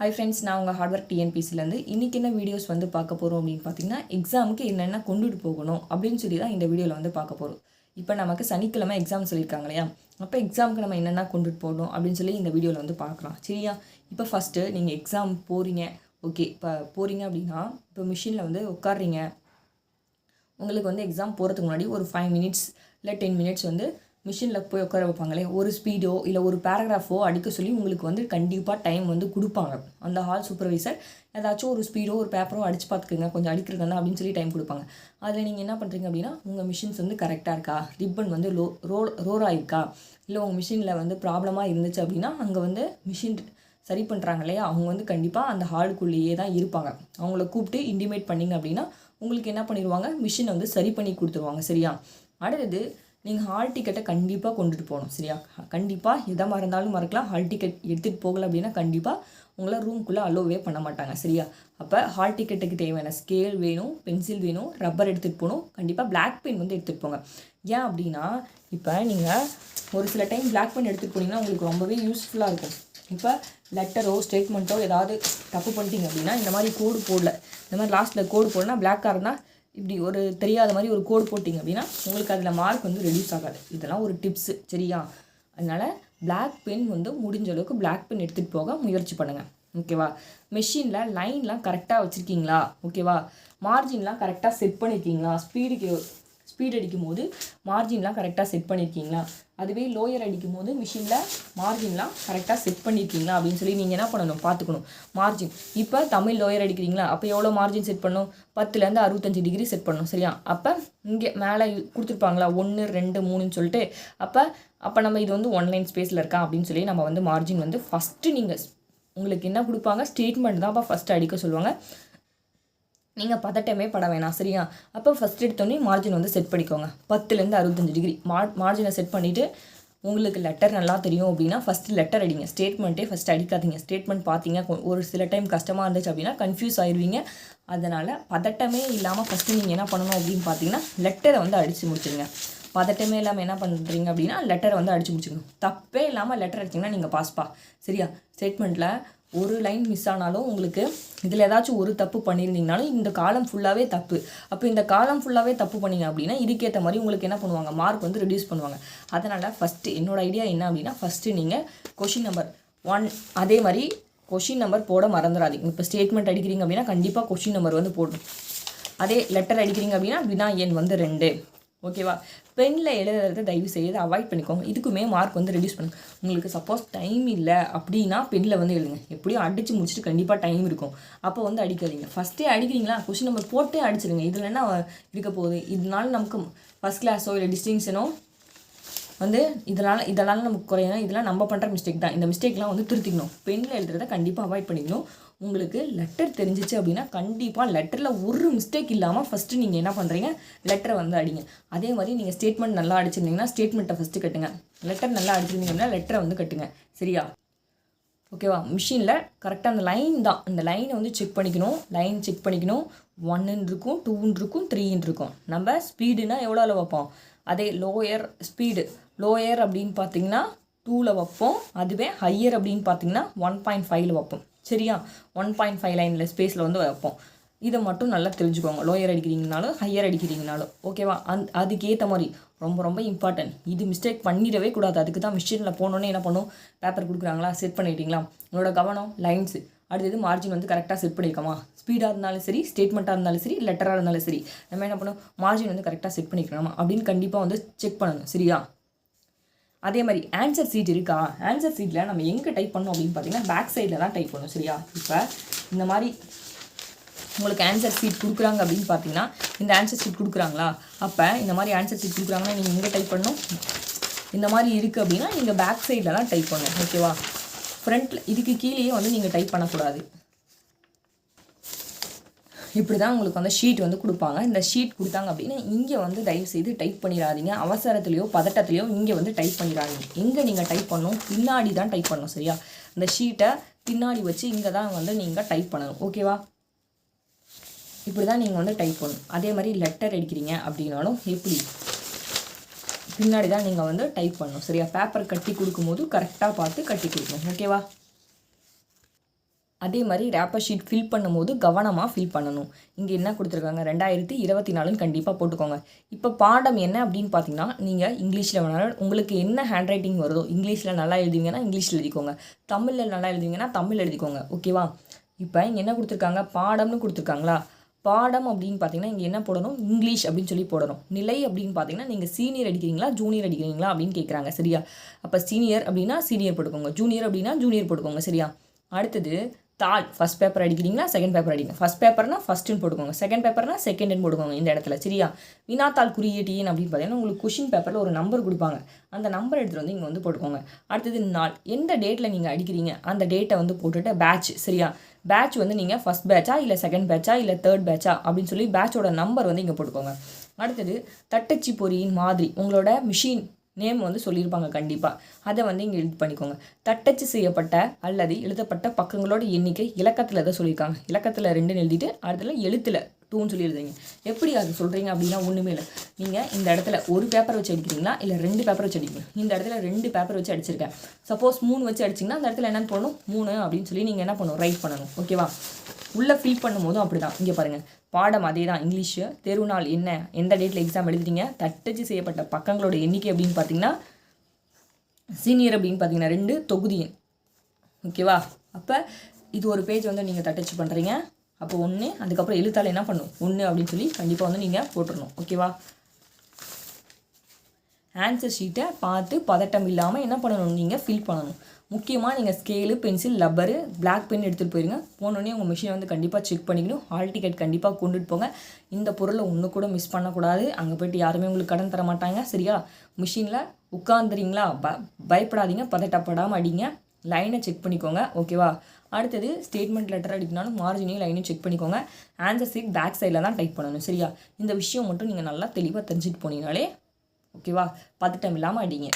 Hi friends நான் உங்கள் hard work டிஎன்பிசிலேருந்து இன்றைக்கி என்ன வீடியோஸ் வந்து பார்க்க போகிறோம் அப்படின்னு பார்த்தீங்கன்னா எக்ஸாமுக்கு என்னென்ன கொண்டுட்டு போகணும் அப்படின்னு சொல்லி தான் இந்த வீடியோவில் வந்து பார்க்க போகிறோம் இப்போ நமக்கு சனிக்கிழமை எக்ஸாம் சொல்லியிருக்காங்க இல்லையா? அப்போ எக்ஸாமுக்கு நம்ம என்னென்ன கொண்டுட்டு போகணும் அப்படின்னு சொல்லி இந்த வீடியோவில் வந்து பார்க்கலாம். சரியா? இப்போ ஃபஸ்ட்டு நீங்கள் எக்ஸாம் போகிறீங்க ஓகே இப்போ போகிறீங்க அப்படின்னா இப்போ மிஷினில் வந்து உட்காடுறீங்க உங்களுக்கு வந்து எக்ஸாம் போகிறதுக்கு முன்னாடி ஒரு ஃபைவ் மினிட்ஸ் இல்லை டென் மினிட்ஸ் வந்து மிஷினில் போய் உட்கார வைப்பாங்களே ஒரு ஸ்பீடோ இல்லை ஒரு பேராகிராஃபோ அடிக்க சொல்லி உங்களுக்கு வந்து கண்டிப்பாக டைம் வந்து கொடுப்பாங்க. அந்த ஹால் சூப்பர்வைசர் ஏதாச்சும் ஒரு ஸ்பீடோ ஒரு பேப்பரோ அடிச்சு பார்த்துக்குங்க கொஞ்சம் அடிக்கிறதுனா அப்படின்னு சொல்லி டைம் கொடுப்பாங்க. அதில் நீங்கள் என்ன பண்ணுறீங்க அப்படின்னா உங்கள் மிஷின்ஸ் வந்து கரெக்டாக இருக்கா? ரிப்பன் வந்து லோ ரோ ரோர் ஆயிருக்கா? இல்லை உங்கள் மிஷினில் வந்து ப்ராப்ளமாக இருந்துச்சு அப்படின்னா அங்கே வந்து மிஷின் சரி பண்ணுறாங்க இல்லையா? அவங்க வந்து கண்டிப்பாக அந்த ஹாலுக்குள்ளேயே தான் இருப்பாங்க. அவங்கள கூப்பிட்டு இன்டிமேட் பண்ணிங்க அப்படின்னா உங்களுக்கு என்ன பண்ணிடுவாங்க? மிஷினை வந்து சரி பண்ணி கொடுத்துருவாங்க சரியா? அடுத்தது நீங்கள் ஹால் டிக்கெட்டை கண்டிப்பாக கொண்டுட்டு போகணும் சரியா? கண்டிப்பாக எதாக மறந்தாலும் மறக்கலாம். ஹால் டிக்கெட் எடுத்துகிட்டு போகலை அப்படின்னா கண்டிப்பாக உங்களை ரூம்குள்ளே அலோவே பண்ண மாட்டாங்க சரியா? அப்போ ஹால் டிக்கெட்டுக்கு தேவையான ஸ்கேல் வேணும் பென்சில் வேணும் ரப்பர் எடுத்துகிட்டு போகணும். கண்டிப்பாக பிளாக் பெயின் வந்து எடுத்துகிட்டு போங்க. ஏன் அப்படின்னா இப்போ நீங்கள் ஒரு சில டைம் பிளாக் பெயின் எடுத்துகிட்டு போனீங்கன்னா உங்களுக்கு ரொம்பவே யூஸ்ஃபுல்லாக இருக்கும். இப்போ லெட்டரோ ஸ்டேட்மெண்ட்டோ ஏதாவது தப்பு பண்ணிட்டீங்க அப்படின்னா இந்த மாதிரி கோடு போடல. இந்த மாதிரி லாஸ்ட்டில் கோடு போடனா பிளாக்காக இருந்தால் இப்படி ஒரு தெரியாத மாதிரி ஒரு கோடு போட்டிங்க அப்படின்னா உங்களுக்கு அதில் மார்க் வந்து ரெடியூஸ் ஆகாது. இதெல்லாம் ஒரு டிப்ஸு சரியா? அதனால் பிளாக் பென் வந்து முடிஞ்ச அளவுக்கு பிளாக் பென் எடுத்துகிட்டு போக முயற்சி பண்ணுங்கள் ஓகேவா மெஷினில் லைன்லாம் கரெக்டாக வச்சுருக்கீங்களா? ஓகேவா மார்ஜின்லாம் கரெக்டாக செட் பண்ணியிருக்கீங்களா ஸ்பீடுக்கு ஸ்பீட் அடிக்கும் போது மார்ஜின்லாம் கரெக்டாக செட் பண்ணியிருக்கீங்களா அதுவே லோயர் அடிக்கும் போது மிஷினில் மார்ஜின்லாம் கரெக்டாக செட் பண்ணியிருக்கீங்களா அப்படின்னு சொல்லி நீங்கள் என்ன பண்ணணும்? பார்த்துக்கணும். மார்ஜின் இப்போ தமிழ் லோயர் அடிக்கிறீங்களா? அப்போ எவ்வளோ மார்ஜின் செட் பண்ணணும் பத்துலேருந்து அறுபத்தஞ்சு டிகிரி செட் பண்ணணும் சரியா? அப்போ இங்கே மேலே கொடுத்துருப்பாங்களா? ஒன்று ரெண்டு மூணுன்னு சொல்லிட்டு. அப்போ அப்போ நம்ம இது வந்து ஒன்லைன் ஸ்பேஸில் இருக்கா? அப்படின்னு சொல்லி நம்ம வந்து மார்ஜின் வந்து ஃபஸ்ட்டு நீங்கள் உங்களுக்கு என்ன கொடுப்பாங்க? ஸ்டேட்மெண்ட் தான் அப்போ ஃபஸ்ட்டு அடிக்க சொல்லுவாங்க. நீங்கள் பதட்டமே பட வேணாம் சரியா? அப்போ ஃபஸ்ட் எடுத்தோடனே மார்ஜின் வந்து செட் பண்ணிக்கோங்க. பத்துலேருந்து அறுபத்தஞ்சு டிகிரி மார் மார்ஜினை செட் பண்ணிவிட்டு உங்களுக்கு லெட்டர் நல்லா தெரியும் அப்படின்னா ஃபஸ்ட்டு லெட்டர் அடிங்க. ஸ்டேட்மெண்ட்டே ஃபஸ்ட் அடிக்காதீங்க. ஸ்டேட்மெண்ட் பார்த்தீங்க ஒரு சில டைம் கஷ்டமாக இருந்துச்சு அப்படின்னா கன்ஃபியூஸ் ஆயிடுவீங்க அதனால் பதட்டமே இல்லாமல் ஃபஸ்ட்டு நீங்கள் என்ன பண்ணணும் அப்படின்னு பார்த்தீங்கன்னா லெட்டரை வந்து அடித்து முடிச்சுருங்க. பதட்டமே இல்லாமல் என்ன பண்ணுறீங்க அப்படின்னா லெட்டரை வந்து அடிச்சு முடிச்சுக்கணும் தப்பே இல்லாமல் லெட்டர் அடிச்சிங்கன்னா நீங்கள் பாஸ்பா சரியா? ஸ்டேட்மெண்ட்டில் ஒரு லைன் மிஸ் ஆனாலும் உங்களுக்கு இதில் ஏதாச்சும் ஒரு தப்பு பண்ணியிருந்தீங்கனாலும் இந்த காலம் ஃபுல்லாகவே தப்பு. அப்போ இந்த காலம் ஃபுல்லாகவே தப்பு பண்ணீங்க அப்படின்னா இதுக்கேற்ற மாதிரி உங்களுக்கு என்ன பண்ணுவாங்க? மார்க் வந்து ரிடியூஸ் பண்ணுவாங்க. அதனால் ஃபஸ்ட்டு என்னோடய ஐடியா என்ன அப்படின்னா ஃபஸ்ட்டு நீங்கள் கொஷின் நம்பர் ஒன் அதே மாதிரி கொஷின் நம்பர் போட மறந்துடாதீங்க. இப்போ ஸ்டேட்மெண்ட் அடிக்கிறீங்க அப்படின்னா கண்டிப்பாக கொஷின் நம்பர் வந்து போடணும். அதே லெட்டர் அடிக்கிறீங்க அப்படின்னா வினா எண் வந்து ரெண்டு. ஓகேவா பெனில் எழுதுறதை தயவு செய்து அவாய்ட் பண்ணிக்கோங்க. இதுக்குமே மார்க் வந்து ரெடியூஸ் பண்ணுங்க. உங்களுக்கு சப்போஸ் டைம் இல்லை அப்படின்னா பெனில் வந்து எழுதுங்க. எப்படியும் அடித்து முடிச்சுட்டு கண்டிப்பாக டைம் இருக்கும். அப்போ வந்து அடிக்காதீங்க. ஃபஸ்ட்டே அடிக்கிறீங்களா? கொஷின் நம்பர் போட்டே அடிச்சிருங்க. இதில் என்ன இருக்க போகுது? இதனால நமக்கு ஃபஸ்ட் கிளாஸோ இல்லை டிஸ்டிங்ஷனோ வந்து இதனால் இதனால் நமக்கு குறையணும். இதெல்லாம் நம்ம பண்ணுற மிஸ்டேக் தான். இந்த மிஸ்டேக்லாம் வந்து திருத்திக்கணும். பெண்ணில் எழுதுறத கண்டிப்பாக அவாய்ட் பண்ணிக்கணும். உங்களுக்கு லெட்டர் தெரிஞ்சிச்சு அப்படின்னா கண்டிப்பாக லெட்டரில் ஒரு மிஸ்டேக் இல்லாமல் ஃபஸ்ட்டு நீங்கள் என்ன பண்ணுறீங்க லெட்டரை வந்து அடிங்க. அதே மாதிரி நீங்கள் ஸ்டேட்மெண்ட் நல்லா அடிச்சிருந்தீங்கன்னா ஸ்டேட்மெண்ட்டை ஃபஸ்ட்டு கட்டுங்க. லெட்டர் நல்லா அடிச்சிருந்தீங்கன்னா லெட்டரை வந்து கட்டுங்க. சரியா? ஓகேவா மிஷினில் கரெக்டாக அந்த லைன் தான். அந்த லைனை வந்து செக் பண்ணிக்கணும். லைன் செக் பண்ணிக்கணும். ஒன்னுன்னு இருக்கும் டூன்னு இருக்கும் த்ரீன்னு இருக்கும். நம்ம ஸ்பீடுனா எவ்வளோ அளவு வைப்போம்? அதே லோயர் ஸ்பீடு லோயர் அப்படின்னு பார்த்தீங்கன்னா டூவில் வைப்போம். அதுவே ஹையர் அப்படின்னு பார்த்தீங்கன்னா ஒன் பாயிண்ட் ஃபைவ்ல வைப்போம். சரியா? ஒன் பாயிண்ட் ஃபைவ் லைனில் ஸ்பேஸில் வந்து வைப்போம். இதை மட்டும் நல்லா தெரிஞ்சுக்கோங்க. லோயர் அடிக்கிறீங்கனாலும் ஹையர் அடிக்கிறீங்கனாலும். ஓகேவா அந் அதுக்கேற்ற மாதிரி. ரொம்ப ரொம்ப இம்பார்ட்டன்ட் இது மிஸ்டேக் பண்ணிடவே கூடாது. அதுக்கு தான் மிஷினில் போனோன்னே என்ன பண்ணும்? பேப்பர் கொடுக்குறாங்களா? செட் பண்ணிட்டீங்களா? உங்களோட கவனம் லைன்ஸு அடுத்தது மார்ஜின் வந்து கரெக்டாக செட் பண்ணியிருக்கோமா? ஸ்பீடாக இருந்தாலும் சரி ஸ்டேட்மெண்ட்டாக இருந்தாலும் சரி லெட்டராக இருந்தாலும் சரி நம்ம என்ன பண்ணணும் மார்ஜின் வந்து கரெக்டாக செட் பண்ணிக்கணுமா அப்படின்னு கண்டிப்பாக வந்து செக் பண்ணணும். சரியா? அதே மாதிரி ஆன்சர் சீட் இருக்கா? ஆன்சர் சீட்டில் நம்ம எங்கே டைப் பண்ணோம் அப்படின்னு பார்த்தீங்கன்னா பேக் சைடில் தான் டைப் பண்ணணும் சரியா? இப்போ இந்த மாதிரி உங்களுக்கு ஆன்சர் சீட் கொடுக்குறாங்க அப்படின்னு பார்த்தீங்கன்னா இந்த ஆன்சர் சீட் கொடுக்குறாங்களா? அப்போ இந்த மாதிரி ஆன்சர் சீட் கொடுக்குறாங்கன்னா நீங்கள் எங்கே டைப் பண்ணணும்? இந்த மாதிரி இருக்குது அப்படின்னா நீங்கள் பேக் சைடில் தான் டைப் பண்ணணும் ஓகேவா ஃப்ரண்ட்டில் இதுக்கு கீழேயே வந்து நீங்கள் டைப் பண்ணக்கூடாது. இப்படி தான் உங்களுக்கு வந்து ஷீட் வந்து கொடுப்பாங்க. இந்த ஷீட் கொடுத்தாங்க அப்படின்னா இங்கே வந்து தயவு செய்து டைப் பண்ணிடாதீங்க. அவசரத்துலையோ பதட்டத்துலையோ இங்கே வந்து டைப் பண்ணிடாதீங்க. எங்கே நீங்கள் டைப் பண்ணணும்? பின்னாடி தான் டைப் பண்ணணும் சரியா? இந்த ஷீட்டை பின்னாடி வச்சு இங்கே தான் வந்து நீங்கள் டைப் பண்ணணும் ஓகேவா இப்படி தான் நீங்கள் வந்து டைப் பண்ணணும். அதே மாதிரி லெட்டர் அடிக்கிறீங்க அப்படின்னாலும் எப்படி? பின்னாடி தான் நீங்கள் வந்து டைப் பண்ணணும் சரியா? பேப்பர் கட்டி கொடுக்கும்போது கரெக்டாக பார்த்து கட்டி கொடுக்கணும் ஓகேவா அதே மாதிரி ரேப்பர் ஷீட் ஃபில் பண்ணும்போது கவனமாக ஃபில் பண்ணணும். இங்கே என்ன கொடுத்துருக்காங்க? ரெண்டாயிரத்தி இருபத்தி நாலுன்னு கண்டிப்பாக போட்டுக்கோங்க. இப்போ பாடம் என்ன அப்படின்னு பார்த்தீங்கன்னா நீங்கள் இங்கிலீஷில் வேணாலும் உங்களுக்கு என்ன ஹேண்ட் ரைட்டிங் வருதோ இங்கிலீஷில் நல்லா எழுதுவீங்கன்னா இங்கிலீஷில் எழுதிக்கோங்க. தமிழில் நல்லா எழுதுவீங்கன்னா தமிழ் எழுதிக்கோங்க. ஓகேவா இப்போ இங்கே என்ன கொடுத்துருக்காங்க? பாடம்னு கொடுத்துருக்காங்களா? பாடம் அப்படின்னு பார்த்தீங்கன்னா இங்கே என்ன போடணும்? இங்கிலீஷ் அப்படின்னு சொல்லி போடணும். நிலை அப்படின்னு பார்த்தீங்கன்னா நீங்கள் சீனியர் அடிக்கிறீங்களா ஜூனியர் அடிக்கிறீங்களா அப்படின்னு கேட்குறாங்க. சரியா? அப்போ சீனியர் அப்படின்னா சீனியர் போட்டுக்கோங்க. ஜூனியர் அப்படின்னா ஜூனியர் போட்டுக்கோங்க. சரியா? அடுத்தது தாள் ஃபஸ்ட் பேப்பர் அடிக்கிறீங்களா? செகண்ட் பேப்பர் அடிங்க. ஃபஸ்ட் பேப்பர்னா ஃபஸ்ட்டுன்னு போட்டுக்கோங்க. செகண்ட் பேப்பர்னா செகண்ட்னு போட்டுக்கோங்க இந்த இடத்துல சரியா? வினாத்தாள் குறியீட்டின் அப்படின்னு பார்த்தீங்கன்னா உங்களுக்கு கொஷின் பேப்பரில் ஒரு நம்பர் கொடுப்பாங்க. அந்த நம்பர் எடுத்துகிட்டு வந்து இங்கே வந்து போட்டுக்கோங்க. அடுத்தது நாள். எந்த டேட்டில் நீங்கள் அடிக்கிறீங்க? அந்த டேட்டை வந்து போட்டுட்டு பேட்ச் சரியா? பேட்ச் வந்து நீங்கள் ஃபஸ்ட் பேட்சா இல்லை செகண்ட் பேட்சா இல்லை தேர்ட் பேட்சா அப்படின்னு சொல்லி பேட்சோட நம்பர் வந்து இங்கே போட்டுக்கோங்க. அடுத்தது தட்டச்சு பொறியின் மாதிரி உங்களோட மிஷின் நேம் வந்து சொல்லியிருப்பாங்க கண்டிப்பாக அதை வந்து இங்கே எழுதி பண்ணிக்கோங்க. தட்டச்சு செய்யப்பட்ட அல்லது எழுதப்பட்ட பக்கங்களோட எண்ணிக்கை இலக்கத்தில் தான் சொல்லியிருக்காங்க. இலக்கத்தில் ரெண்டுன்னு எழுதிட்டு அடுத்தல எழுத்தில் டூன்னு சொல்லி எழுதுறீங்க எப்படி அது சொல்கிறீங்க அப்படின்னா ஒன்றுமே இல்லை. நீங்கள் இந்த இடத்துல ஒரு பேப்பர் வச்சு அடிக்கிறீங்களா? இல்லை ரெண்டு பேப்பர் வச்சு அடிக்கணும் இந்த இடத்துல ரெண்டு பேப்பர் வச்சு அடிச்சிருக்கேன். சப்போஸ் மூணு வச்சு அடிச்சிங்கன்னா அந்த இடத்துல என்னென்னு பண்ணணும் மூணு அப்படின்னு சொல்லி நீங்கள் என்ன பண்ணணும்? ரைட் பண்ணணும். ஓகேவா உள்ளே ஃபில் பண்ணும்போதும் அப்படி தான் இங்கே பாருங்கள் பாடம் அதே தான் இங்கிலீஷு தெரு நாள் என்ன எந்த டேட்டில் எக்ஸாம் எழுதுறீங்க தட்டச்சு செய்யப்பட்ட பக்கங்களோட எண்ணிக்கை அப்படின்னு பார்த்தீங்கன்னா சீனியர் அப்படின்னு பார்த்தீங்கன்னா ரெண்டு தொகுதி எண். ஓகேவா அப்போ இது ஒரு பேஜ் வந்து நீங்கள் தட்டச்சு பண்ணுறீங்க அப்போ ஒன்று அதுக்கப்புறம் எழுத்தால் என்ன பண்ணும்? ஒன்று அப்படின்னு சொல்லி கண்டிப்பாக வந்து நீங்கள் போட்டுடணும் ஓகேவா ஆன்சர் ஷீட்டை பார்த்து பதட்டம் இல்லாமல் என்ன பண்ணணும்? நீங்கள் ஃபில் பண்ணணும். முக்கியமாக நீங்கள் scale pencil rubber black pen எடுத்துகிட்டு போயிருங்க. போனோடனே உங்கள் மிஷினை வந்து கண்டிப்பாக செக் பண்ணிக்கணும். ஹால் டிக்கெட் கண்டிப்பாக கொண்டுட்டு போங்க. இந்த பொருளை ஒன்று கூட மிஸ் பண்ணக்கூடாது. அங்கே போயிட்டு யாருமே உங்களுக்கு கடன் தர மாட்டாங்க. சரியா? மிஷினில் உட்காந்துறீங்களா ப பயப்படாதீங்க. பதட்டப்படாமல் அடிங்க. லைனை செக் பண்ணிக்கோங்க. ஓகேவா அடுத்தது ஸ்டேட்மெண்ட் லெட்டர் அடிக்கனாலும் மார்ஜினையும் லைனையும் செக் பண்ணிக்கோங்க. ஆன்சர் சீட் பேக் சைடில் தான் டைப் பண்ணணும். சரியா? இந்த விஷயம் மட்டும் நீங்கள் நல்லா தெளிவாக தெரிஞ்சுட்டு போனீங்கனாலே ஓகேவா பதட்டம் இல்லாமல் அடிங்க.